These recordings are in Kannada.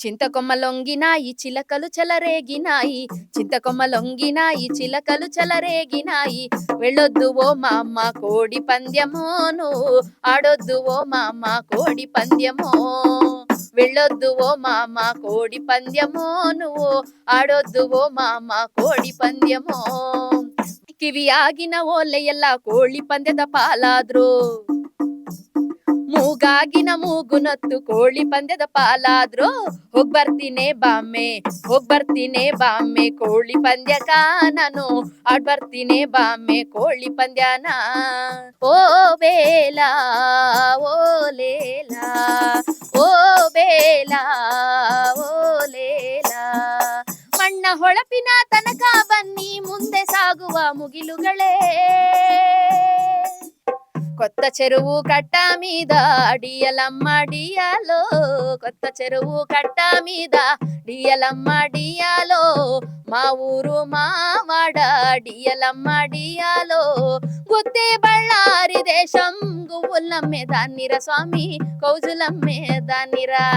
చింతకొమ్మలొంగినాయి చిలకలు చెలరేగినాయి. చింతకొమ్మలొంగినాయి చిలకలు చెలరేగినాయి. వెళ్ళొద్దు ఓ మామ కోడి పంద్యమోను ఆడొద్దు ఓ మామ కోడి పంద్యమో వెళ్ళొద్దు ఓ మామ కోడి పంద్యమో నువ్వు ఆడొద్దు ఓ మామ కోడి పంద్యమో ಕಿವಿಯಾಗಿನ ಓಲೆ ಎಲ್ಲಾ ಕೋಳಿ ಪಂದ್ಯದ ಪಾಲಾದ್ರು. ಮೂಗಾಗಿನ ಮೂಗುನತ್ತು ಕೋಳಿ ಪಂದ್ಯದ ಪಾಲಾದ್ರು. ಹೋಗ್ ಬರ್ತೀನಿ ಬಾಮ್ಮೆ, ಹೋಗ್ ಬರ್ತೀನಿ ಬಾಮ್ಮೆ ಕೋಳಿ ಪಂದ್ಯ ನಾನು ಆಡ್ ಬರ್ತೀನಿ ಬಾಮ್ಮೆ ಕೋಳಿ ಪಂದ್ಯನ. ಓ ಬೇಲ, ಓ ಲೇಲ, ಓ ಬೇಲ, ಓ ಲೇಲ. ಮಣ್ಣ ಹೊಳಪಿನ ತನಕ ಬನ್ನಿ ಮುಂದೆ ಸಾಗುವ ಮುಗಿಲುಗಳೇ కొత్త చెరువు కట్ట మీద డియలమ్మ డియాలో కొత్త చెరువు కట్ట మీద డియలమ్మ డియాలో మా ఊరు మావాడ డియలమ్మ డియాలో గుత్తే బళ్ళారి దేశం గువ్వులమ్మే దాన్నిరా స్వామి కౌజులమ్మే దాన్నిరా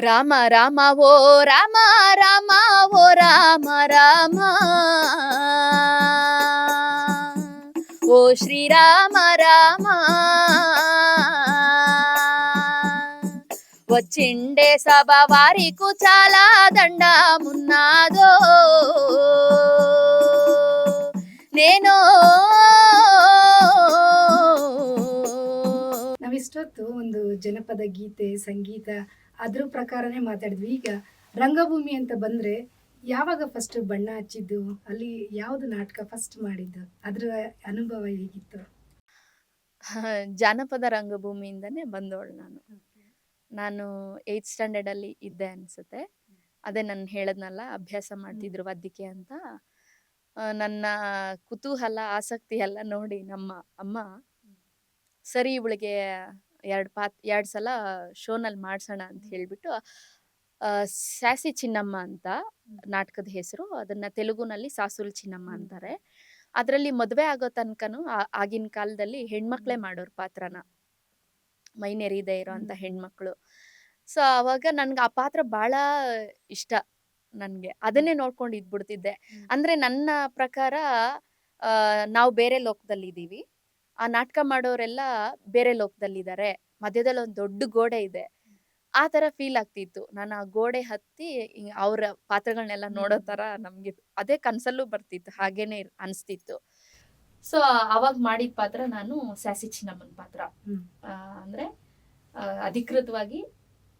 రామ రామ ఓ రామ రామ ఓ రామ రామ ఓ శ్రీరామ రామ వచ్చిండే సభ వారికు చాలా దండమున్నాదో నేను ನಾವಿಷ್ಟೊತ್ತು ಒಂದು ಜನಪದ ಗೀತೆ ಸಂಗೀತ ಅದ್ರ ಪ್ರಕಾರನೇ ಮಾತಾಡಿದ್ವಿ. ಈಗ ರಂಗಭೂಮಿ ಅಂತ ಬಂದ್ರೆ ಯಾವಾಗ ಫಸ್ಟ್ ಬಣ್ಣ ಹಚ್ಚಿದ್ದು? ಅಲ್ಲಿ ಯಾವ್ದು ನಾಟಕ ಫಸ್ಟ್ ಮಾಡಿದ್ದು? ಅದ್ರ ಅನುಭವ ಹೇಗಿತ್ತು? ಜಾನಪದ ರಂಗಭೂಮಿಯಿಂದನೇ ಬಂದವಳು ನಾನು. ನಾನು ಏಯ್ತ್ ಸ್ಟ್ಯಾಂಡರ್ಡ್ ಅಲ್ಲಿ ಇದ್ದೆ ಅನ್ಸುತ್ತೆ. ಅದೇ ನಾನು ಹೇಳದ್ನಲ್ಲ ಅಭ್ಯಾಸ ಮಾಡ್ತಿದ್ರು ವದ್ದಿಕೆ ಅಂತ. ನನ್ನ ಕುತೂಹಲ ಆಸಕ್ತಿ ಎಲ್ಲ ನೋಡಿ ನಮ್ಮ ಅಮ್ಮ ಸರಿ ಇವಳಿಗೆ ಎರಡು ಪಾತ್ ಎರಡು ಸಲ ಶೋನಲ್ಲಿ ಮಾಡ್ಸೋಣ ಅಂತ ಹೇಳ್ಬಿಟ್ಟು ಆ, ಸ್ಯಾಸಿ ಚಿನ್ನಮ್ಮ ಅಂತ ನಾಟಕದ ಹೆಸರು. ಅದನ್ನ ತೆಲುಗುನಲ್ಲಿ ಸಾಸುಲ್ ಚಿನ್ನಮ್ಮ ಅಂತಾರೆ. ಅದರಲ್ಲಿ ಮದುವೆ ಆಗೋ ತನಕನು ಆಗಿನ ಕಾಲದಲ್ಲಿ ಹೆಣ್ಮಕ್ಳೇ ಮಾಡೋರು ಪಾತ್ರನ. ಮೈ ನೆರೀದೇ ಇರೋಂಥ ಹ್ಮ್. ಹೆಣ್ಮಕ್ಳು. ಸೊ ಅವಾಗ ನನ್ಗೆ ಆ ಪಾತ್ರ ಬಹಳ ಇಷ್ಟ ನನ್ಗೆ. ಅದನ್ನೇ ನೋಡ್ಕೊಂಡು ಇದ್ಬಿಡ್ತಿದ್ದೆ. ಅಂದ್ರೆ ನನ್ನ ಪ್ರಕಾರ ಆ, ನಾವು ಬೇರೆ ಲೋಕದಲ್ಲಿ ಇದೀವಿ ಆ ನಾಟಕ ಮಾಡೋರೆಲ್ಲ ಬೇರೆ ಲೋಕದಲ್ಲಿದ್ದಾರೆ. ಮಧ್ಯದಲ್ಲಿ ಒಂದು ದೊಡ್ಡ ಗೋಡೆ ಇದೆ. ಆ ತರ ಫೀಲ್ ಆಗ್ತಿತ್ತು. ನಾನು ಆ ಗೋಡೆ ಹತ್ತಿ ಅವ್ರ ಪಾತ್ರಗಳನ್ನೆಲ್ಲ ನೋಡೋ ತರ ನಮ್ಗೆ ಅದೇ ಕನ್ಸಲ್ಲೂ ಬರ್ತಿತ್ತು. ಹಾಗೇನೆ ಇರ್- ಅನ್ಸ್ತಿತ್ತು. ಸೊ ಅವಾಗ ಮಾಡಿದ ಪಾತ್ರ ನಾನು ಸ್ಯಾಸಿ ಚಿನ್ನಮ್ಮನ್ ಪಾತ್ರ. ಆ, ಅಂದ್ರೆ ಆ, ಅಧಿಕೃತವಾಗಿ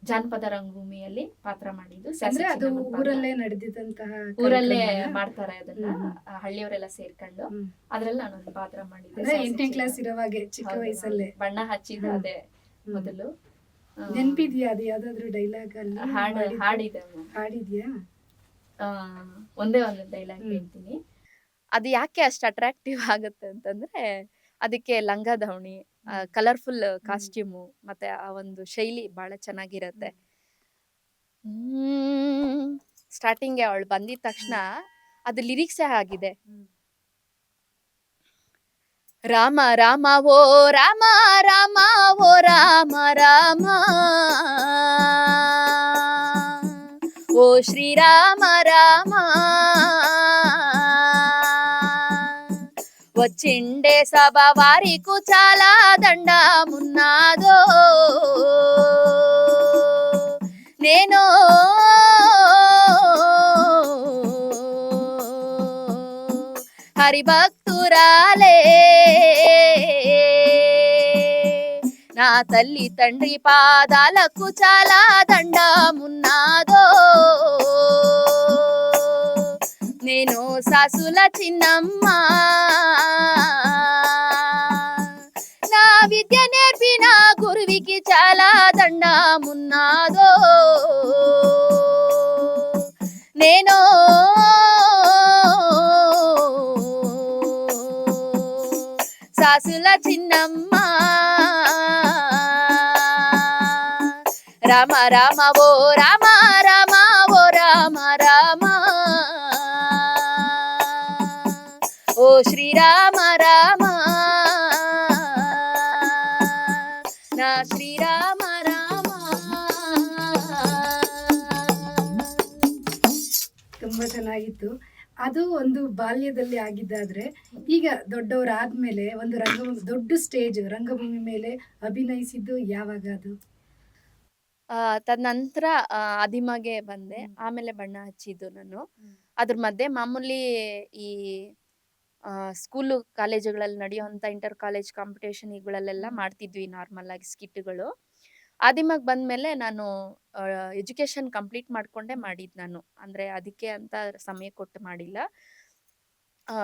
ಜಾನಪದ ರಂಗಭೂಮಿಯಲ್ಲಿ ಪಾತ್ರ ಮಾಡಿದ್ದು ಅಂದ್ರೆ ಅದು. ಊರಲ್ಲೇ ನಡೆದಿದ್ದಂತಹ ಊರಲ್ಲೇ ಮಾಡ್ತಾರೆ ಅದನ್ನ. ಹಳ್ಳಿಯವರೆಲ್ಲ ಸೇರ್ಕೊಂಡು. ಅದ್ರಲ್ಲಿ ನಾನೊಂದು ಪಾತ್ರ ಮಾಡಿದ್ದೆ ಎಂಟನೇ ಕ್ಲಾಸ್. ಇರೋವಾಗೆ ಚಿಕ್ಕ ವಯಸ್ಸಲ್ಲೇ ಬಣ್ಣ ಹಚ್ಚಿದ ಅದೇ ಮೊದಲು ನೆನ್ಪಿದ್ಯಾ ಅದು ಯಾವ್ದಾದ್ರು ಡೈಲಾಗ್ ಅಲ್ಲಿ ಹಾಡು? ಹಾಡಿದೆ ಹಾಡಿದ್ಯಾ ಆ, ಒಂದೇ ಒಂದು ಡೈಲಾಗ್ ಹೇಳ್ತೀನಿ ಅದು ಯಾಕೆ ಅಷ್ಟು ಅಟ್ರಾಕ್ಟಿವ್ ಆಗುತ್ತೆ ಅಂತಂದ್ರೆ ಅದಕ್ಕೆ ಲಂಗ ದಾವಣಿ ಕಲರ್ಫುಲ್ ಕಾಸ್ಟ್ಯೂಮು ಮತ್ತೆ ಆ ಒಂದು ಶೈಲಿ ಬಹಳ ಚೆನ್ನಾಗಿರತ್ತೆ. ಹ್ಮ್. ಸ್ಟಾರ್ಟಿಂಗ್ ಅವಳು ಬಂದಿದ ತಕ್ಷಣ ಅದು ಲಿರಿಕ್ಸೇ ಆಗಿದೆ. ರಾಮ ರಾಮ ಓ ರಾಮ ರಾಮ ಓ ರಾಮ ರಾಮ. ಓ ಶ್ರೀರಾಮ ರಾಮ. వచ్చిండే సభ వారికు చాలా దండమున్నాదో. నేను హరిభక్తురాలే. నా తల్లి తండ్రి పాదాలకు చాలా దండమున్నాదో. నేను సాసుల చిన్నమ్మ. నా విద్య నేర్పిన గురువికి చాలా దండమున్నాదో. నేను సాసుల చిన్నమ్మ. రామ రామ ఓ రామ రామ ఓ రామ రామ ಶ್ರೀರಾಮ ರಾಮ. ನಾ ಶ್ರೀರಾಮ ರಾಮ. ತುಂಬಾ ಚೆನ್ನಾಗಿತ್ತು. ಅದು ಒಂದು ಬಾಲ್ಯದಲ್ಲಿ ಆಗಿದ್ದಾದ್ರೆ ಈಗ ದೊಡ್ಡವರಾದ್ಮೇಲೆ ಒಂದು ರಂಗಭೂಮಿ ದೊಡ್ಡ ಸ್ಟೇಜ್ ರಂಗಭೂಮಿ ಮೇಲೆ ಅಭಿನಯಿಸಿದ್ದು ಯಾವಾಗ ಅದು? ತದನಂತರ ಅದಿಮಗೆ ಬಂದೆ. ಆಮೇಲೆ ಬಣ್ಣ ಹಚ್ಚಿದ್ದು ನಾನು. ಅದ್ರ ಮಧ್ಯೆ ಮಾಮೂಲಿ ಈ ಸ್ಕೂಲು ಕಾಲೇಜುಗಳಲ್ಲಿ ನಡೆಯುವಂಥ ಇಂಟರ್ ಕಾಲೇಜ್ ಕಾಂಪಿಟೇಷನ್ಗಳಲ್ಲೆಲ್ಲ. ಮಾಡ್ತಿದ್ವಿ ನಾರ್ಮಲ್ ಆಗಿ ಸ್ಕಿಟ್ಗಳು ಆದಿಮಾಗ್ ಬಂದ್ಮೇಲೆ ನಾನು ಎಜುಕೇಶನ್ ಕಂಪ್ಲೀಟ್ ಮಾಡ್ಕೊಂಡೇ ಮಾಡಿದ್ದು ನಾನು. ಅಂದ್ರೆ ಅದಕ್ಕೆ ಅಂತ ಸಮಯ ಕೊಟ್ಟು ಮಾಡಿಲ್ಲ.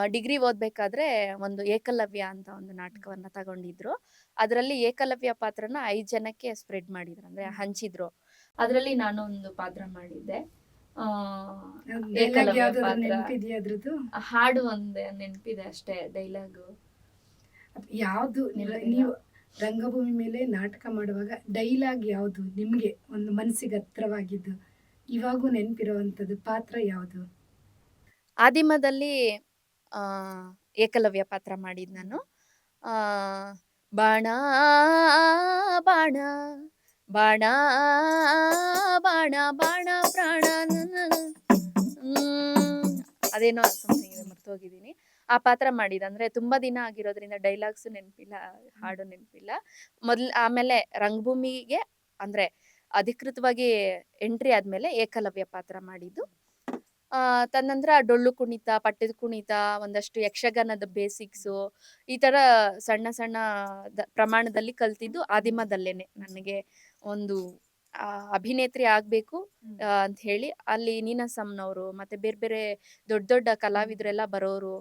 ಡಿಗ್ರಿ ಓದ್ಬೇಕಾದ್ರೆ ಒಂದು ಏಕಲವ್ಯ ಅಂತ ಒಂದು ನಾಟಕವನ್ನ ತಗೊಂಡಿದ್ರು. ಅದರಲ್ಲಿ ಏಕಲವ್ಯ ಪಾತ್ರನ ಐದು ಜನಕ್ಕೆ ಸ್ಪ್ರೆಡ್ ಮಾಡಿದ್ರು. ಅಂದ್ರೆ ಹಂಚಿದ್ರು. ಅದರಲ್ಲಿ ನಾನು ಒಂದು ಪಾತ್ರ ಮಾಡಿದ್ದೆ. ಆ, ಡೈಲಾಗ್ ಏಕಲವ್ಯ ಯಾವ್ದಾದ್ರು ಅದ್ರದ್ದು? ಹಾಡು ಒಂದೇ ನೆನಪಿದೆ ಅಷ್ಟೇ ಡೈಲಾಗ್. ಯಾವ್ದು ನೀವು ರಂಗಭೂಮಿ ಮೇಲೆ ನಾಟಕ ಮಾಡುವಾಗ ಡೈಲಾಗ್ ಯಾವುದು ನಿಮ್ಗೆ ಒಂದು ಮನಸ್ಸಿಗೆ ಹತ್ರವಾಗಿದ್ದು? ಇವಾಗೂ ನೆನಪಿರುವಂತದ್ದು ಪಾತ್ರ ಯಾವುದು? ಆದಿಮದಲ್ಲಿ ಆ, ಏಕಲವ್ಯ ಪಾತ್ರ ಮಾಡಿದ್ ನಾನು. ಆ, ಬಾಣ ಬಾಣ ಬಾಣ ಬಾಣ ಬಾಣ, ಪ್ರಾಣ ಅದೇನೋ ಸಮಥಿಂಗ್ ಇದೆ ಆ ಪಾತ್ರ ಮಾಡಿದ ಅಂದ್ರೆ ತುಂಬಾ ದಿನ ಆಗಿರೋದ್ರಿಂದ ಡೈಲಾಗ್ಸ್ ನೆನಪಿಲ್ಲ, ಹಾಡು ನೆನಪಿಲ್ಲ. ಮೊದ್ಲ್, ಆಮೇಲೆ ರಂಗಭೂಮಿಗೆ ಅಂದ್ರೆ ಅಧಿಕೃತವಾಗಿ ಎಂಟ್ರಿ ಆದ್ಮೇಲೆ ಏಕಲವ್ಯ ಪಾತ್ರ ಮಾಡಿದ್ದು. ಆ, ತನ್ನಂತರ ಡೊಳ್ಳು ಕುಣಿತ, ಪಟ್ಟದ ಕುಣಿತ, ಒಂದಷ್ಟು ಯಕ್ಷಗಾನದ ಬೇಸಿಕ್ಸು ಈ ತರ ಸಣ್ಣ ಸಣ್ಣ ಪ್ರಮಾಣದಲ್ಲಿ ಕಲ್ತಿದ್ದು ಆದಿಮದಲ್ಲೇನೆ. ನನಗೆ ಒಂದು ಆ, ಅಭಿನೇತ್ರಿ ಆಗ್ಬೇಕು ಆ, ಅಂತ ಹೇಳಿ ಅಲ್ಲಿ ನೀನಾಸಂನವರು ಮತ್ತೆ ಬೇರೆ ಬೇರೆ ದೊಡ್ಡ ದೊಡ್ಡ ಕಲಾವಿದರೆಲ್ಲ ಬರೋರು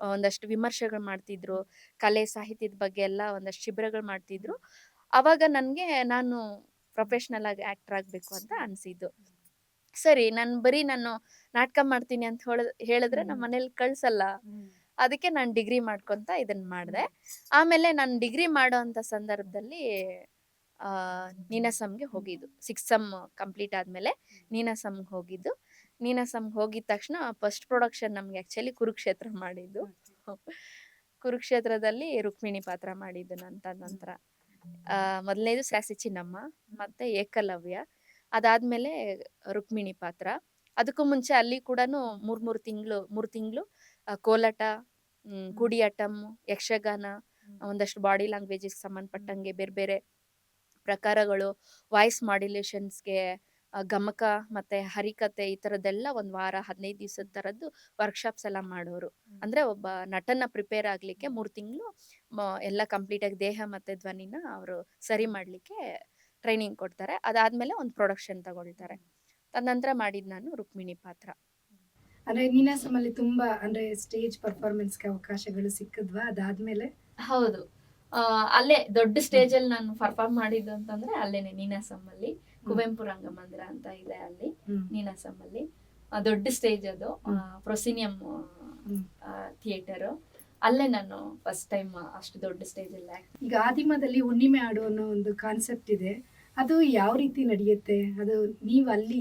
ಆ, ಒಂದಷ್ಟು ವಿಮರ್ಶೆಗಳು ಮಾಡ್ತಿದ್ರು ಕಲೆ ಸಾಹಿತ್ಯದ ಬಗ್ಗೆ ಎಲ್ಲ ಒಂದಷ್ಟು ಶಿಬಿರಗಳು ಮಾಡ್ತಿದ್ರು. ಅವಾಗ ನನಗೆ ನಾನು ಪ್ರೊಫೆಷ್ನಲ್ ಆಗಿ ಆಕ್ಟರ್ ಆಗ್ಬೇಕು ಅಂತ ಅನ್ಸಿದ್ದು. ಸರಿ ನಾನು ಬರೀ ನಾನು ನಾಟಕ ಮಾಡ್ತೀನಿ ಅಂತ ಹೇಳ ಹೇಳಿದ್ರೆ ನಮ್ಮ ಮನೇಲಿ ಕಳ್ಸಲ್ಲ. ಅದಕ್ಕೆ ನಾನು ಡಿಗ್ರಿ ಮಾಡ್ಕೊಂತ ಇದನ್ನ ಮಾಡಿದೆ. ಆಮೇಲೆ ನಾನು ಡಿಗ್ರಿ ಮಾಡೋ ಅಂತ ಸಂದರ್ಭದಲ್ಲಿ ಆ, ನೀನಾಸಂಗೆ ಹೋಗಿದ್ದು. ಸಿಕ್ಸ್ ಸಮ್ ಕಂಪ್ಲೀಟ್ ಆದ್ಮೇಲೆ ನೀನಾಸಮ್ಗೆ ಹೋಗಿದ್ದು. ನೀನಾಸಮ್ಗೆ ಹೋಗಿದ ತಕ್ಷಣ ಫಸ್ಟ್ ಪ್ರೊಡಕ್ಷನ್ ನಮ್ಗೆ ಆಕ್ಚುಲಿ ಕುರುಕ್ಷೇತ್ರ ಮಾಡಿದ್ದು. ಕುರುಕ್ಷೇತ್ರದಲ್ಲಿ ರುಕ್ಮಿಣಿ ಪಾತ್ರ ಮಾಡಿದ್ದು ನಂತ ನಂತರ. ಆ ಮೊದಲನೇದು ಸ್ಯಾಸಿ ಚಿನ್ನಮ್ಮ ಮತ್ತೆ ಏಕಲವ್ಯ. ಅದಾದ್ಮೇಲೆ ರುಕ್ಮಿಣಿ ಪಾತ್ರ. ಅದಕ್ಕೂ ಮುಂಚೆ ಅಲ್ಲಿ ಕೂಡ ಮೂರು ಮೂರು ತಿಂಗಳು ಮೂರ್ ತಿಂಗಳು ಕೋಲಾಟ ಹ್ಮ್, ಕುಡಿಯಾಟಂ ಯಕ್ಷಗಾನ ಒಂದಷ್ಟು ಬಾಡಿ ಲ್ಯಾಂಗ್ವೇಜಿಗೆ ಸಂಬಂಧಪಟ್ಟಂಗೆ ಬೇರೆ ಬೇರೆ ಪ್ರಕಾರಗಳು ವಾಯ್ಸ್ ಮಾಡ್ಯುಲೇಷನ್ಸ್ಗೆ ಗಮಕ ಮತ್ತೆ ಹರಿಕತೆ ಈ ಥರದ್ದೆಲ್ಲ ಒಂದು ವಾರ ಹದಿನೈದು ದಿವಸದ ಥರದ್ದು ವರ್ಕ್ಶಾಪ್ಸ್ ಎಲ್ಲ ಮಾಡೋರು. ಅಂದ್ರೆ ಒಬ್ಬ ನಟನ ಪ್ರಿಪೇರ್ ಆಗ್ಲಿಕ್ಕೆ ಮೂರು ತಿಂಗಳು ಎಲ್ಲ ಕಂಪ್ಲೀಟ್ ಆಗಿ ದೇಹ ಮತ್ತೆ ಧ್ವನಿನ ಅವರು ಸರಿ ಮಾಡ್ಲಿಕ್ಕೆ ಟ್ರೈನಿಂಗ್ ಕೊಡ್ತಾರೆ. ಅದಾದ್ಮೇಲೆ ಒಂದು ಪ್ರೊಡಕ್ಷನ್ ತಗೊಳ್ತಾರೆ. ತದನಂತರ ಮಾಡಿದ್ ನಾನು ರುಕ್ಮಿಣಿ ಪಾತ್ರ. ಅಂದ್ರೆ ನೀನಾಸಮಲ್ಲಿ ತುಂಬಾ ಅಂದ್ರೆ ಸ್ಟೇಜ್ ಪರ್ಫಾರ್ಮೆನ್ಸ್ಗೆ ಅವಕಾಶಗಳು ಸಿಕ್ಕದ್ವಾ ಅದಾದ್ಮೇಲೆ? ಹೌದು. ಅಲ್ಲೇ ದೊಡ್ಡ ಸ್ಟೇಜ್ ಅಲ್ಲಿ ನಾನು ಪರ್ಫಾರ್ಮ್ ಮಾಡಿದ್ದು ಅಂತಂದ್ರೆ ಅಲ್ಲೇನೆ ನೀನಾಸಂ ಅಲ್ಲಿ ಕುವೆಂಪು ರಂಗಮಂದಿರ ಅಂತ ಇದೆ ಅಲ್ಲಿ. ನೀನಾಸಂ ಅಲ್ಲಿ ದೊಡ್ಡ ಸ್ಟೇಜ್ ಅದು ಪ್ರೊಸಿನಿಯಂ. ಥಿಯೇಟರ್. ಅಲ್ಲೇ ನಾನು ಫಸ್ಟ್ ಟೈಮ್ ಅಷ್ಟು ದೊಡ್ಡ ಸ್ಟೇಜ್ ಅಲ್ಲಿ ಈಗ ಆದಿಮದಲ್ಲಿ ಹುಣ್ಣಿಮೆ ಆಡು ಅನ್ನೋ ಒಂದು ಕಾನ್ಸೆಪ್ಟ್ ಇದೆ. ಅದು ಯಾವ ರೀತಿ ನಡೆಯುತ್ತೆ? ಅದು ನೀವು ಅಲ್ಲಿ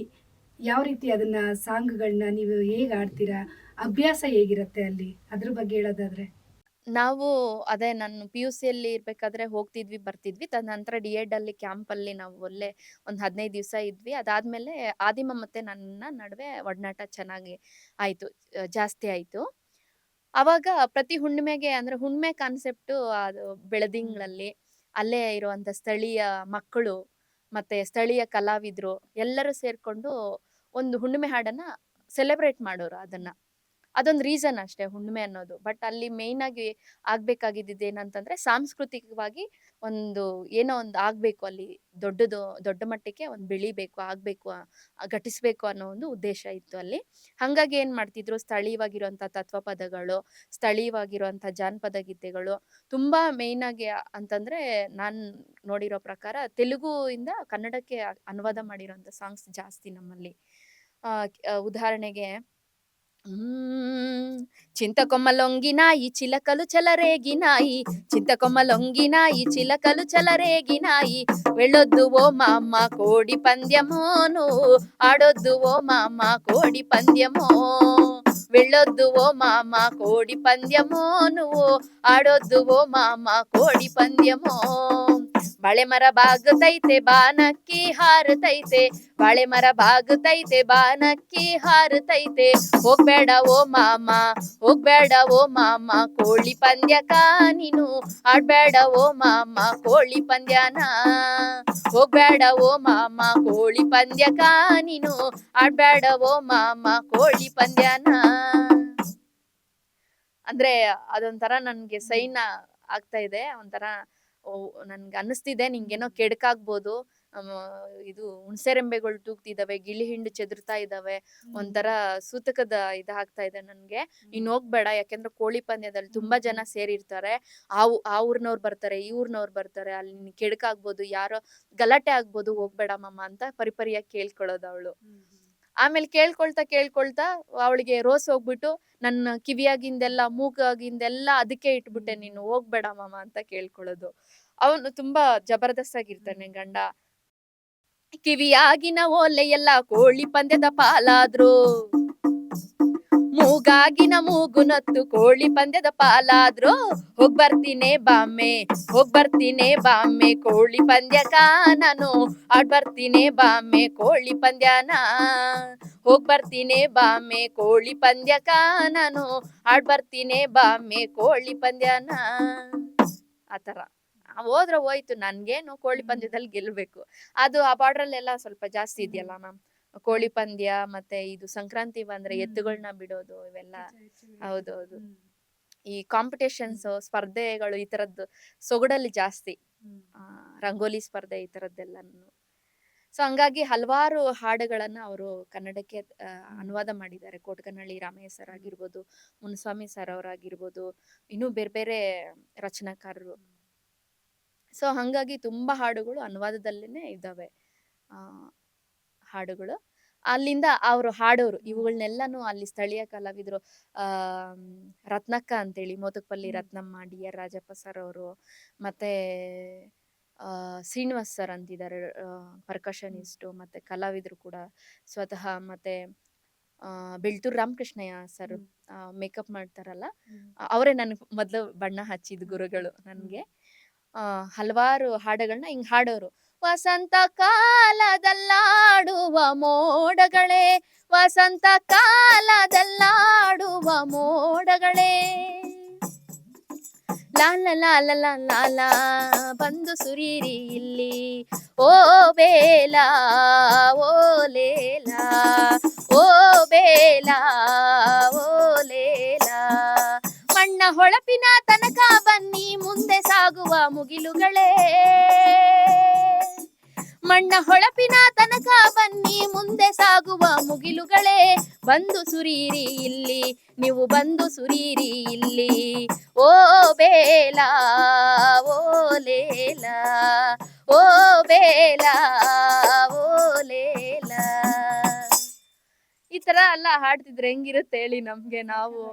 ಯಾವ ರೀತಿ ಅದನ್ನ ಸಾಂಗ್ಗಳನ್ನ ನೀವು ಹೇಗೆ ಆಡ್ತೀರಾ? ಅಭ್ಯಾಸ ಹೇಗಿರುತ್ತೆ ಅಲ್ಲಿ? ಅದ್ರ ಬಗ್ಗೆ ಹೇಳೋದಾದ್ರೆ. ನಾವು ಅದೇ ನಾನು ಪಿ ಯು ಸಿಯಲ್ಲಿ ಇರ್ಬೇಕಾದ್ರೆ ಹೋಗ್ತಿದ್ವಿ ಬರ್ತಿದ್ವಿ. ತದನಂತರ ಡಿ ಎಡ್ ಅಲ್ಲಿ ಕ್ಯಾಂಪ್ ಅಲ್ಲಿ ನಾವು ಅಲ್ಲೇ ಒಂದು ಹದಿನೈದು ದಿವಸ ಇದ್ವಿ. ಅದಾದ್ಮೇಲೆ ಆದಿಮ ಮತ್ತೆ ನನ್ನ ನಡುವೆ ಒಡನಾಟ ಚೆನ್ನಾಗಿ ಆಯ್ತು ಜಾಸ್ತಿ ಆಯ್ತು. ಅವಾಗ ಪ್ರತಿ ಹುಣ್ಣಿಮೆಗೆ ಅಂದ್ರೆ ಹುಣ್ಣಿಮೆ ಕಾನ್ಸೆಪ್ಟು ಅದು ಬೆಳದಿಂಗ್ಳಲ್ಲಿ ಅಲ್ಲೇ ಇರುವಂತ ಸ್ಥಳೀಯ ಮಕ್ಕಳು ಮತ್ತೆ ಸ್ಥಳೀಯ ಕಲಾವಿದ್ರು ಎಲ್ಲರೂ ಸೇರ್ಕೊಂಡು ಒಂದು ಹುಣ್ಣಿಮೆ ಹಾಡನ್ನ ಸೆಲೆಬ್ರೇಟ್ ಮಾಡೋರು ಅದನ್ನ. ಅದೊಂದು ರೀಸನ್ ಅಷ್ಟೇ ಹುಣ್ಣಿಮೆ ಅನ್ನೋದು. ಬಟ್ ಅಲ್ಲಿ ಮೇಯ್ನ್ ಆಗಿ ಆಗ್ಬೇಕಾಗಿದ್ದು ಏನಂತಂದ್ರೆ ಸಾಂಸ್ಕೃತಿಕವಾಗಿ ಒಂದು ಏನೋ ಒಂದು ಆಗ್ಬೇಕು ಅಲ್ಲಿ ದೊಡ್ಡದು, ದೊಡ್ಡ ಮಟ್ಟಕ್ಕೆ ಒಂದು ಬೆಳಿಬೇಕು ಆಗ್ಬೇಕು ಘಟಿಸ್ಬೇಕು ಅನ್ನೋ ಒಂದು ಉದ್ದೇಶ ಇತ್ತು ಅಲ್ಲಿ. ಹಂಗಾಗಿ ಏನ್ ಮಾಡ್ತಿದ್ರು ಸ್ಥಳೀಯವಾಗಿರುವಂತ ತತ್ವ ಪದಗಳು ಸ್ಥಳೀಯವಾಗಿರುವಂತ ಜಾನಪದ ಗೀತೆಗಳು, ತುಂಬಾ ಮೇಯ್ನ್ ಆಗಿ ಅಂತಂದ್ರೆ ನಾನ್ ನೋಡಿರೋ ಪ್ರಕಾರ ತೆಲುಗು ಇಂದ ಕನ್ನಡಕ್ಕೆ ಅನುವಾದ ಮಾಡಿರೋಂಥ ಸಾಂಗ್ಸ್ ಜಾಸ್ತಿ ನಮ್ಮಲ್ಲಿ. ಉದಾಹರಣೆಗೆ మ్మ్. చింతకొమ్మ లొంగినాయి చిలకలు చెలరేగినాయి. చింతకొమ్మ లొంగినాయి చిలకలు చెలరేగినాయి. వెళ్ళొద్దు ఓ మామ కోడి పంద్యమోను ఆడొద్దు ఓ మామ కోడి పంద్యమో వెళ్ళొద్దు ఓ మామ కోడి పంద్యమో నువ్వు ఆడొద్దు ఓ మామ కోడి పంద్యమో ಬಾಳೆ ಮರ ಬಾಗುತ್ತೈತೆ ಬಾನಕ್ಕಿ ಹಾರುತ್ತೈತೆ ಬಾಳೆ ಮರ ಬಾಗುತ್ತೈತೆ ಬಾನಕ್ಕಿ ಹಾರುತ್ತೈತೆ ಹೋಗ್ಬೇಡ ಓ ಮಾಮ, ಹೋಗ್ಬೇಡ ಓ ಮಾಮ, ಕೋಳಿ ಪಂದ್ಯ ನೀನು. ಆಡ್ಬೇಡ ಓ ಮಾಮ, ಕೋಳಿ ಪಂದ್ಯನ. ಹೋಗ್ಬೇಡ ಓ ಮಾಮ, ಕೋಳಿ ಪಂದ್ಯ ನೀನು. ಆಡ್ಬೇಡ ಓ ಮಾಮ, ಕೋಳಿ ಪಂದ್ಯನ. ಅಂದ್ರೆ ಅದೊಂಥರ ನನ್ಗೆ ಸೈನ್ ಆಗ್ತಾ ಇದೆ, ಒಂಥರ ಓ, ನನ್ಗೆ ಅನ್ನಿಸ್ತಿದೆ ನಿಂಗೇನೋ ಕೆಡಕಾಗ್ಬೋದು ಇದು ಹುಣ್ಸೆರೆಂಬೆಗಳು ತೂಗ್ತಿದಾವೆ ಗಿಳಿ ಹಿಂಡು ಚದುರ್ತಾ ಇದಾವೆ ಒಂಥರ ಸೂತಕದ ಇದಾಗ್ತಾ ಇದೆ ನನ್ಗೆ ಇನ್ ಹೋಗ್ಬೇಡ ಯಾಕೆಂದ್ರೆ ಕೋಳಿ ಪಂದ್ಯದಲ್ಲಿ ತುಂಬಾ ಜನ ಸೇರಿರ್ತಾರೆ ಆ ಆ ಊರ್ನವ್ರು ಬರ್ತಾರೆ ಈ ಊರ್ನವ್ರು ಬರ್ತಾರೆ ಅಲ್ಲಿ ನಿನ್ ಕೆಡಕಾಗ್ಬೋದು ಯಾರೋ ಗಲಾಟೆ ಆಗ್ಬೋದು ಹೋಗ್ಬೇಡ ಮಮ್ಮ ಅಂತ ಪರಿಪರಿಯಾಗಿ ಕೇಳ್ಕೊಳ್ಳೋದು ಅವಳು. ಆಮೇಲೆ ಕೇಳ್ಕೊಳ್ತಾ ಕೇಳ್ಕೊಳ್ತಾ ಅವಳಿಗೆ ರೋಸ್ ಹೋಗ್ಬಿಟ್ಟು ನನ್ನ ಕಿವಿಯಾಗಿಂದೆಲ್ಲ ಮೂಗಾಗಿಂದೆಲ್ಲ ಅದಕ್ಕೆ ಇಟ್ಬಿಟ್ಟೆ ನೀನು ಹೋಗ್ಬೇಡ ಮಾಮ ಅಂತ ಕೇಳ್ಕೊಳ್ಳೋದು. ಅವನು ತುಂಬಾ ಜಬರ್ದಸ್ತ್ ಆಗಿರ್ತಾನೆ ಗಂಡ. ಕಿವಿಯಾಗಿನ ಓಲೆ ಎಲ್ಲ ಕೋಳಿ ಪಂದ್ಯದ ಪಾಲಾದ್ರು. ಮೂಗಾಗಿನ ಮೂಗುನತ್ತು ಕೋಳಿ ಪಂದ್ಯದ ಪಾಲಾದ್ರು ಹೋಗ್ ಬರ್ತೀನಿ ಬಾಮ್ಮೆ ಹೋಗ್ ಬರ್ತೀನಿ ಬಾಮ್ಮೆ ಕೋಳಿ ಪಂದ್ಯಕ ನಾನು ಆಡ್ ಬರ್ತೀನಿ ಬಾಮ್ಮೆ ಕೋಳಿ ಪಂದ್ಯನ, ಹೋಗ್ ಬರ್ತೀನಿ ಬಾಮ್ಮೆ ಕೋಳಿ ಪಂದ್ಯಕ ನಾನು ಆಡ್ ಬರ್ತೀನಿ ಬಾಮ್ಮೆ ಕೋಳಿ ಪಂದ್ಯನ. ಆತರ ಹೋದ್ರ ಹೋದ್ರೆ ಹೋಯ್ತು, ನನ್ಗೇನು ಕೋಳಿ ಪಂದ್ಯದಲ್ಲಿ ಗೆಲ್ಬೇಕು. ಅದು ಆ ಬಾರ್ಡ್ರಲ್ಲೆಲ್ಲ ಸ್ವಲ್ಪ ಜಾಸ್ತಿ ಇದೆಯಲ್ಲ ಮ್ಯಾಮ್? ಕೋಳಿ ಪಂದ್ಯ ಮತ್ತೆ ಇದು ಸಂಕ್ರಾಂತಿ ಬಂದ್ರೆ. ಎತ್ತುಗಳನ್ನ ಬಿಡೋದು ಇವೆಲ್ಲ. ಹೌದೌದು. ಈ ಕಾಂಪಿಟೇಷನ್ಸ್ ಸ್ಪರ್ಧೆಗಳು ಈ ತರದ್ದು ಸೊಗಡಲ್ಲಿ ಜಾಸ್ತಿ. ರಂಗೋಲಿ ಸ್ಪರ್ಧೆ ಈ ತರದ್ದೆಲ್ಲ ಸೊ ಹಂಗಾಗಿ ಹಲವಾರು ಹಾಡುಗಳನ್ನ ಅವರು ಕನ್ನಡಕ್ಕೆ ಅನುವಾದ ಮಾಡಿದ್ದಾರೆ. ಕೋಟಕನಹಳ್ಳಿ ರಾಮಯ್ಯ ಸರ್ ಆಗಿರ್ಬೋದು ಮುನ್ಸ್ವಾಮಿ ಸರ್ ಅವರಾಗಿರ್ಬೋದು ಇನ್ನೂ ಬೇರೆ ಬೇರೆ ರಚನಾಕಾರರು. ಸೊ ಹಂಗಾಗಿ ತುಂಬಾ ಹಾಡುಗಳು ಅನುವಾದದಲ್ಲೇನೆ ಇದ್ದಾವೆ. ಆ, ಹಾಡುಗಳು. ಅಲ್ಲಿಂದ ಅವರು ಹಾಡೋರು ಇವುಗಳನ್ನೆಲ್ಲಾನು ಅಲ್ಲಿ ಸ್ಥಳೀಯ ಕಲಾವಿದರು ಆ ರತ್ನಕ್ಕ ಅಂತೇಳಿ ಮೋದಕಪಲ್ಲಿ ಹ್ಮ್. Ratnamma D R Rajappa sir ಅವರು ಮತ್ತೆ ಆ, ಶ್ರೀನಿವಾಸ್ ಸರ್ ಅಂತಿದ್ದಾರೆ ಪರ್ಕಷನಿಸ್ಟು ಮತ್ತೆ ಕಲಾವಿದರು ಕೂಡ. ಸ್ವತಃ ಮತ್ತೆ ಬೆಳ್ತೂರು ರಾಮಕೃಷ್ಣಯ್ಯ ಸರ್ ಮೇಕಪ್ ಮಾಡ್ತಾರಲ್ಲ ಅವರೇ ನನಗೆ ಮೊದಲು ಬಣ್ಣ ಹಚ್ಚಿದ ಗುರುಗಳು ನನಗೆ. ಹಲವಾರು ಹಾಡುಗಳನ್ನ ಹಿಂಗ್ ಹಾಡೋರು. ವಸಂತ ಕಾಲದಲ್ಲಾಡುವ ಮೋಡಗಳೇ, ವಸಂತ ಕಾಲದಲ್ಲಾಡುವ ಮೋಡಗಳೇ. ಲಾಲ ಲಾಲ ಲಾಲ ಬಂದು ಸುರೀರಿ ಇಲ್ಲಿ. ಓ ಬೇಲ, ಓ ಲೇಲ, ಓ ಬೇಲ, ಓ ಲೇಲ. ಮಣ್ಣ ಹೊಳಪಿನ ತನಕ ಬನ್ನಿ, ಮುಂದೆ ಸಾಗುವ ಮುಗಿಲುಗಳೇ. ಮಣ್ಣ ಹೊಳಪಿನ ತನಕ ಬನ್ನಿ ಮುಂದೆ ಸಾಗುವ ಮುಗಿಲುಗಳೇ. ಬಂದು ಸುರೀರಿ ಇಲ್ಲಿ ನೀವು ಬಂದು ಸುರೀರಿ ಇಲ್ಲಿ. ಓ ಬೇಲ ಓ ಲೇಲ ಓ ಬೇಲ ಓ ಲೇಲ. ಈ ತರ ಎಲ್ಲ ಹಾಡ್ತಿದ್ರೆ ಹೆಂಗಿರುತ್ತೆ ಹೇಳಿ ನಮ್ಗೆ ನಾವು.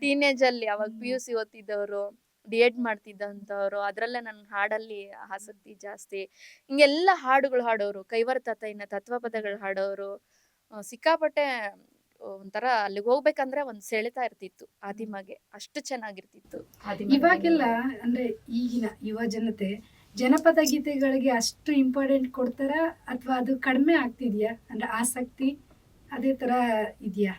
ಟೀನೇಜ್ ಅಲ್ಲಿ ಅವಾಗ ಪಿ ಯು ಸಿ ಓದ್ತಿದ್ದವರು. ಡಿ ಎಡ್ ಮಾಡ್ತಿದ್ದಂಥವ್ರು ಅದ್ರಲ್ಲೇ ನನ್ನ ಹಾಡಲ್ಲಿ ಆಸಕ್ತಿ ಜಾಸ್ತಿ. ಹಿಂಗೆಲ್ಲ ಹಾಡುಗಳು ಹಾಡೋರು ಕೈವರ್ತ ತೈನ ತತ್ವಪದಗಳು ಹಾಡೋರು ಸಿಕ್ಕಾಪಟ್ಟೆ ಒಂಥರ ಅಲ್ಲಿಗೆ ಹೋಗ್ಬೇಕಂದ್ರೆ ಒಂದ್ ಸೆಳೆತಾ ಇರ್ತಿತ್ತು ಆದಿಮಾಗೆ. ಅಷ್ಟು ಚೆನ್ನಾಗಿರ್ತಿತ್ತು. ಇವಾಗೆಲ್ಲ ಅಂದ್ರೆ ಈಗಿನ ಯುವ ಜನತೆ ಜನಪದ ಗೀತೆಗಳಿಗೆ ಅಷ್ಟು ಇಂಪಾರ್ಟೆಂಟ್ ಕೊಡ್ತಾರ ಅಥವಾ ಅದು ಕಡಿಮೆ ಆಗ್ತಿದ್ಯಾ? ಅಂದ್ರೆ ಆಸಕ್ತಿ ಅದೇ ತರ ಇದೆಯಾ?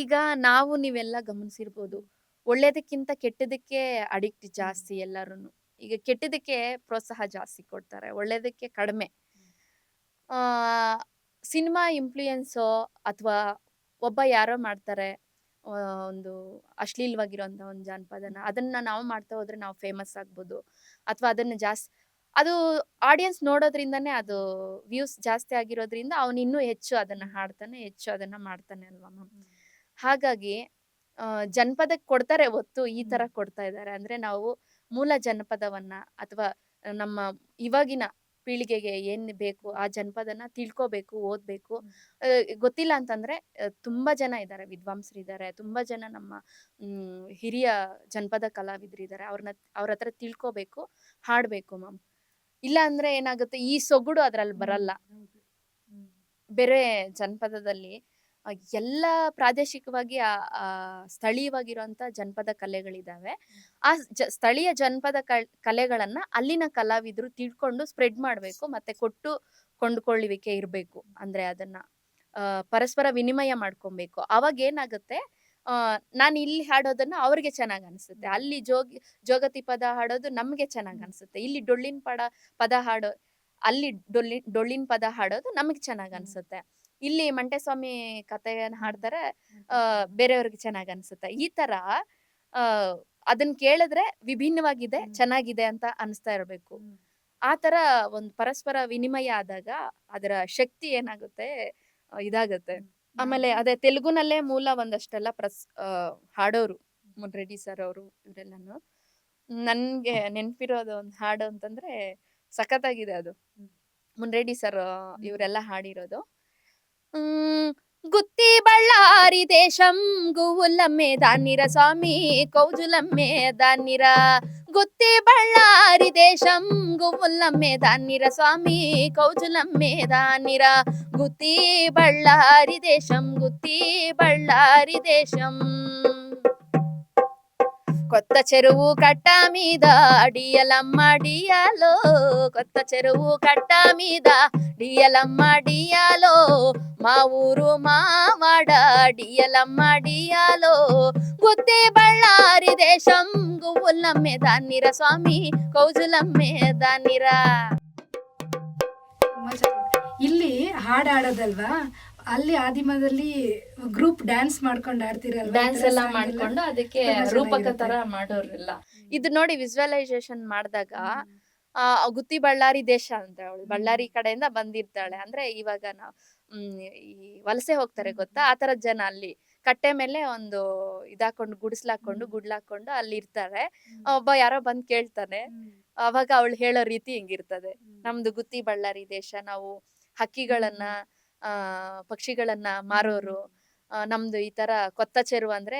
ಈಗ ನಾವು ನೀವೆಲ್ಲ ಗಮನಿಸಿರ್ಬೋದು. ಒಳ್ಳೇದಕ್ಕಿಂತ ಕೆಟ್ಟದಕ್ಕೆ ಅಡಿಕ್ಟ್ ಜಾಸ್ತಿ ಎಲ್ಲರೂ ಈಗ ಕೆಟ್ಟದಕ್ಕೆ ಪ್ರೋತ್ಸಾಹ ಜಾಸ್ತಿ ಕೊಡ್ತಾರೆ ಒಳ್ಳೇದಕ್ಕೆ ಕಡಿಮೆ. ಆ ಸಿನಿಮಾ ಇನ್ಫ್ಲೂಯೆನ್ಸೋ ಅಥವಾ ಒಬ್ಬ ಯಾರೋ ಮಾಡ್ತಾರೆ ಒಂದು ಅಶ್ಲೀಲವಾಗಿರೋಂಥ ಒಂದು ಜಾನಪದನ ಅದನ್ನ ನಾವು ಮಾಡ್ತಾ ಹೋದ್ರೆ ನಾವು ಫೇಮಸ್ ಆಗ್ಬೋದು. ಅಥವಾ ಅದನ್ನ ಜಾಸ್ತಿ ಅದು ಆಡಿಯನ್ಸ್ ನೋಡೋದ್ರಿಂದನೇ ಅದು ವ್ಯೂಸ್ ಜಾಸ್ತಿ ಆಗಿರೋದ್ರಿಂದ ಅವನು ಇನ್ನೂ ಹೆಚ್ಚು ಅದನ್ನ ಹಾಡ್ತಾನೆ ಹೆಚ್ಚು ಅದನ್ನ ಮಾಡ್ತಾನೆ ಅಲ್ವಾ ಮ್ಯಾಮ್ ಹಾಗಾಗಿ ಜನಪದಕ್ಕೆ ಕೊಡ್ತಾರೆ ಒತ್ತು ಈ ತರ ಕೊಡ್ತಾ ಇದ್ದಾರೆ. ಅಂದ್ರೆ ನಾವು ಮೂಲ ಜನಪದವನ್ನ ಅಥವಾ ನಮ್ಮ ಇವಾಗಿನ ಪೀಳಿಗೆಗೆ ಏನ್ ಬೇಕು ಆ ಜನಪದನ ತಿಳ್ಕೊಬೇಕು ಓದ್ಬೇಕು. ಗೊತ್ತಿಲ್ಲ ಅಂತಂದ್ರೆ ತುಂಬಾ ಜನ ಇದ್ದಾರೆ ವಿದ್ವಾಂಸರಿದ್ದಾರೆ ತುಂಬಾ ಜನ ನಮ್ಮ ಹಿರಿಯ ಜನಪದ ಕಲಾವಿದರಿದ್ದಾರೆ ಅವ್ರನ್ನ ಅವ್ರ ಹತ್ರ ತಿಳ್ಕೊಬೇಕು ಹಾಡ್ಬೇಕು ಮ್ಯಾಮ್. ಇಲ್ಲ ಅಂದ್ರೆ ಏನಾಗುತ್ತೆ ಈ ಸೊಗಡು ಅದ್ರಲ್ಲಿ ಬರಲ್ಲ. ಬೇರೆ ಜನಪದದಲ್ಲಿ ಎಲ್ಲ ಪ್ರಾದೇಶಿಕವಾಗಿ ಆ ಆ ಸ್ಥಳೀಯವಾಗಿರುವಂತ ಜನಪದ ಕಲೆಗಳಿದಾವೆ. ಆ ಜ ಸ್ಥಳೀಯ ಜನಪದ ಕಲ್ ಕಲೆಗಳನ್ನ ಅಲ್ಲಿನ ಕಲಾವಿದರು ತಿಳ್ಕೊಂಡು ಸ್ಪ್ರೆಡ್ ಮಾಡಬೇಕು ಮತ್ತೆ ಕೊಟ್ಟು ಕೊಂಡ್ಕೊಳ್ಳುವಿಕೆ ಇರಬೇಕು. ಅಂದ್ರೆ ಅದನ್ನ ಪರಸ್ಪರ ವಿನಿಮಯ ಮಾಡ್ಕೊಬೇಕು. ಅವಾಗ ಏನಾಗುತ್ತೆ ನಾನು ಇಲ್ಲಿ ಹಾಡೋದನ್ನ ಅವ್ರಿಗೆ ಚೆನ್ನಾಗ್ ಅನ್ಸುತ್ತೆ. ಅಲ್ಲಿ ಜೋಗಿ ಜೋಗತಿ ಪದ ಹಾಡೋದು ನಮ್ಗೆ ಚೆನ್ನಾಗ್ ಅನ್ಸುತ್ತೆ. ಇಲ್ಲಿ ಡೊಳ್ಳಿನ ಪಡ ಪದ ಹಾಡೋ ಅಲ್ಲಿ ಡೊಳ್ಳಿ ಡೊಳ್ಳಿನ ಪದ ಹಾಡೋದು ನಮಗೆ ಚೆನ್ನಾಗ್ ಅನ್ಸುತ್ತೆ. ಇಲ್ಲಿ ಮಂಟೆಸ್ವಾಮಿ ಕಥೆಯನ್ನ ಹಾಡ್ತಾರೆ ಬೇರೆಯವ್ರಿಗೆ ಚೆನ್ನಾಗ್ ಅನ್ಸುತ್ತೆ. ಈ ತರ ಆ ಅದನ್ನ ಕೇಳಿದ್ರೆ ವಿಭಿನ್ನವಾಗಿದೆ ಚೆನ್ನಾಗಿದೆ ಅಂತ ಅನಿಸ್ತಾ ಇರಬೇಕು. ಆ ತರ ಒಂದು ಪರಸ್ಪರ ವಿನಿಮಯ ಆದಾಗ ಅದರ ಶಕ್ತಿ ಏನಾಗುತ್ತೆ ಇದಾಗುತ್ತೆ. ಆಮೇಲೆ ಅದೇ ತೆಲುಗುನಲ್ಲೇ ಮೂಲ ಒಂದಷ್ಟೆಲ್ಲ ಪ್ರಸ್ ಹಾಡೋರು ಮುನ್ರೆಡ್ಡಿ ಸರ್ ಅವರು ಇವರೆಲ್ಲಾನು. ನನ್ಗೆ ನೆನ್ಪಿರೋದು ಒಂದು ಹಾಡು ಅಂತಂದ್ರೆ ಸಖತ್ತಾಗಿದೆ ಅದು. ಮುನ್ರೆಡಿ ಮುನ್ರೆಡ್ಡಿ ಸರ್ ಇವರೆಲ್ಲ ಹಾಡಿರೋದು. గుత్తి బళ్ళారి దేశం గువ్వులమ్మే దాన్నిరా స్వామి కౌజులమ్మే దాన్నిరా గుత్తి బళ్ళారి దేశం గువ్వులమ్మే దాన్నిరా స్వామి కౌజులమ్మే దాన్నిరా గుత్తి బళ్ళారి దేశం గుత్తి బళ్ళారి దేశం. కొత్త చెరువు కట్ట మీద డియలమ్మ డియాలో కొత్త చెరువు కట్ట మీద డియలమ్మ డియాలో మా ఊరు మావాడ డియలమ్మ డియాలో గుత్తే బళ్ళారి దేశం గువ్వులమ్మే దాన్నిర స్వామి కౌజులమ్మే దాన్నిరా ತುಂಬಾ ಚೆನ್ನಾಗಿದೆ. ಇಲ್ಲಿ ಹಾಡು ಆಡೋದಲ್ವಾ ಅಲ್ಲಿ ಆದಿಮದಲ್ಲಿ ಗ್ರೂಪ್ ಡ್ಯಾನ್ಸ್ ಮಾಡ್ಕೊಂಡು ಆಡ್ತಿರಲ್ಲ ಡ್ಯಾನ್ಸ್ ಎಲ್ಲ ಮಾಡ್ಕೊಂಡು ಅದಕ್ಕೆ ರೂಪಕ ತರ ಮಾಡೋರಿಲ್ಲ ಇದು ನೋಡಿ ವಿಜುವಲೈಸೇಷನ್ ಮಾಡಿದಾಗ ಆ ಗುತ್ತಿ ಬಳ್ಳಾರಿ ದೇಶ ಅಂತ ಅವಳು ಬಳ್ಳಾರಿ ಕಡೆಯಿಂದ ಬಂದಿರ್ತಾಳೆ. ಅಂದ್ರೆ ಇವಾಗ ನಾವು ಈ ವಲಸೆ ಹೋಗ್ತಾರೆ ಗೊತ್ತಾ? ಆ ತರದ ಜನ ಅಲ್ಲಿ. ಕಟ್ಟೆ ಮೇಲೆ ಒಂದು ಇದಾಕೊಂಡು ಗುಡಿಸ್ಲಾಕೊಂಡು. ಗುಡ್ಲಾಕೊಂಡು ಅಲ್ಲಿ ಇರ್ತಾರೆ. ಒಬ್ಬ ಯಾರೋ ಬಂದ್ ಕೇಳ್ತಾನೆ. ಅವಾಗ ಅವಳು ಹೇಳೋ ರೀತಿ ಹಿಂಗಿರ್ತದೆ. ನಮ್ದು ಗುತ್ತಿ ಬಳ್ಳಾರಿ ದೇಶ ನಾವು ಹಕ್ಕಿಗಳನ್ನ ಆ ಪಕ್ಷಿಗಳನ್ನ ಮಾರೋರು ಆ, ನಮ್ದು ಈ ತರ ಕೊತ್ತ ಚೆರುವ ಅಂದ್ರೆ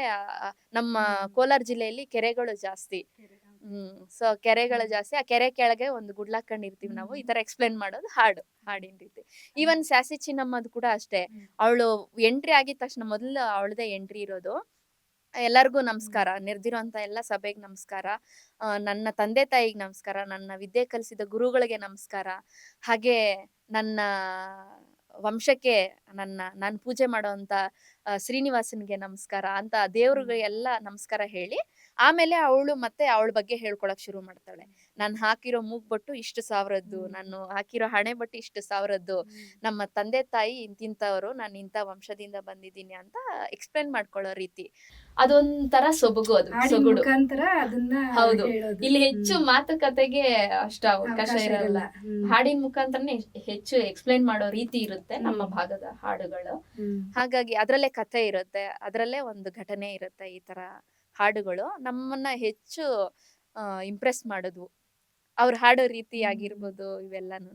ನಮ್ಮ. ಕೋಲಾರ ಜಿಲ್ಲೆಯಲ್ಲಿ ಕೆರೆಗಳು ಜಾಸ್ತಿ. ಹ್ಮ್ ಸೊ ಕೆರೆಗಳು ಜಾಸ್ತಿ. ಆ ಕೆರೆ ಕೆಳಗೆ ಒಂದು ಗುಡ್ಲಾಕೊಂಡಿರ್ತೀವಿ ನಾವು. ಈ ತರ ಎಕ್ಸ್ಪ್ಲೇನ್ ಮಾಡೋದು ಹಾಡು ಹಾಡಿನ ರೀತಿ. ಈವನ್ ಸ್ಯಾಸಿ ಚಿನ್ನಮ್ಮದ್ ಕೂಡ ಅಷ್ಟೇ. ಅವಳು ಎಂಟ್ರಿ ಆಗಿದ ತಕ್ಷಣ ಮೊದಲು ಅವಳದೇ ಎಂಟ್ರಿ ಇರೋದು. ಎಲ್ಲರಿಗೂ ನಮಸ್ಕಾರ. ನಿರ್ದಿರುವಂತ ಎಲ್ಲ ಸಭೆಗೆ ನಮಸ್ಕಾರ. ನನ್ನ ತಂದೆ ತಾಯಿಗೆ ನಮಸ್ಕಾರ. ನನ್ನ ವಿದ್ಯೆ ಕಲಿಸಿದ ಗುರುಗಳಿಗೆ ನಮಸ್ಕಾರ. ಹಾಗೆ ನನ್ನ ವಂಶಕ್ಕೆ ನನ್ನ ನಾನು ಪೂಜೆ ಮಾಡುವಂತ ಶ್ರೀನಿವಾಸನಿಗೆ ಶ್ರೀನಿವಾಸನ್ಗೆ ನಮಸ್ಕಾರ ಅಂತ ದೇವ್ರಿಗೆ ಎಲ್ಲ ನಮಸ್ಕಾರ ಹೇಳಿ ಆಮೇಲೆ ಅವಳು ಮತ್ತೆ ಅವಳ ಬಗ್ಗೆ ಹೇಳ್ಕೊಳಕ್ ಶುರು ಮಾಡ್ತಾಳೆ. ನಾನು ಹಾಕಿರೋ ಮೂಗ್ಬಟ್ಟು ಇಷ್ಟು ಸಾವಿರದ್ದು. ನಾನು ಹಾಕಿರೋ ಹಣೆ ಬಟ್ಟು ಇಷ್ಟು ಸಾವಿರದ್ದು. ನಮ್ಮ ತಂದೆ ತಾಯಿ ಇಂತಿಂತವರು ನಾನು ಇಂಥ ವಂಶದಿಂದ ಬಂದಿದ್ದೀನಿ ಅಂತ ಎಕ್ಸ್ಪ್ಲೇನ್ ಮಾಡ್ಕೊಳ್ಳೋ ರೀತಿ. ಅದೊಂಥರ ಸೊಬಗು ಅದು ಸೊಗುಡು. ಹೌದು. ಇಲ್ಲಿ ಹೆಚ್ಚು ಮಾತುಕತೆಗೆ ಅಷ್ಟು ಅವಕಾಶ ಇರಲ್ಲ. ಹಾಡಿನ ಮುಖಾಂತರನೇ ಹೆಚ್ಚು ಎಕ್ಸ್ಪ್ಲೇನ್ ಮಾಡೋ ರೀತಿ ಇರುತ್ತೆ ನಮ್ಮ ಭಾಗದ ಹಾಡುಗಳು. ಹಾಗಾಗಿ ಅದ್ರಲ್ಲೇ ಕಥೆ ಇರುತ್ತೆ ಅದ್ರಲ್ಲೇ ಒಂದು ಘಟನೆ ಇರುತ್ತೆ ಈ ತರ. ಹಾಡುಗಳು ನಮ್ಮನ್ನ ಹೆಚ್ಚು ಇಂಪ್ರೆಸ್ ಮಾಡೋದು ಅವ್ರು ಹಾಡೋ ರೀತಿ. ಆಗಿರ್ಬೋದು ಇವೆಲ್ಲಾನು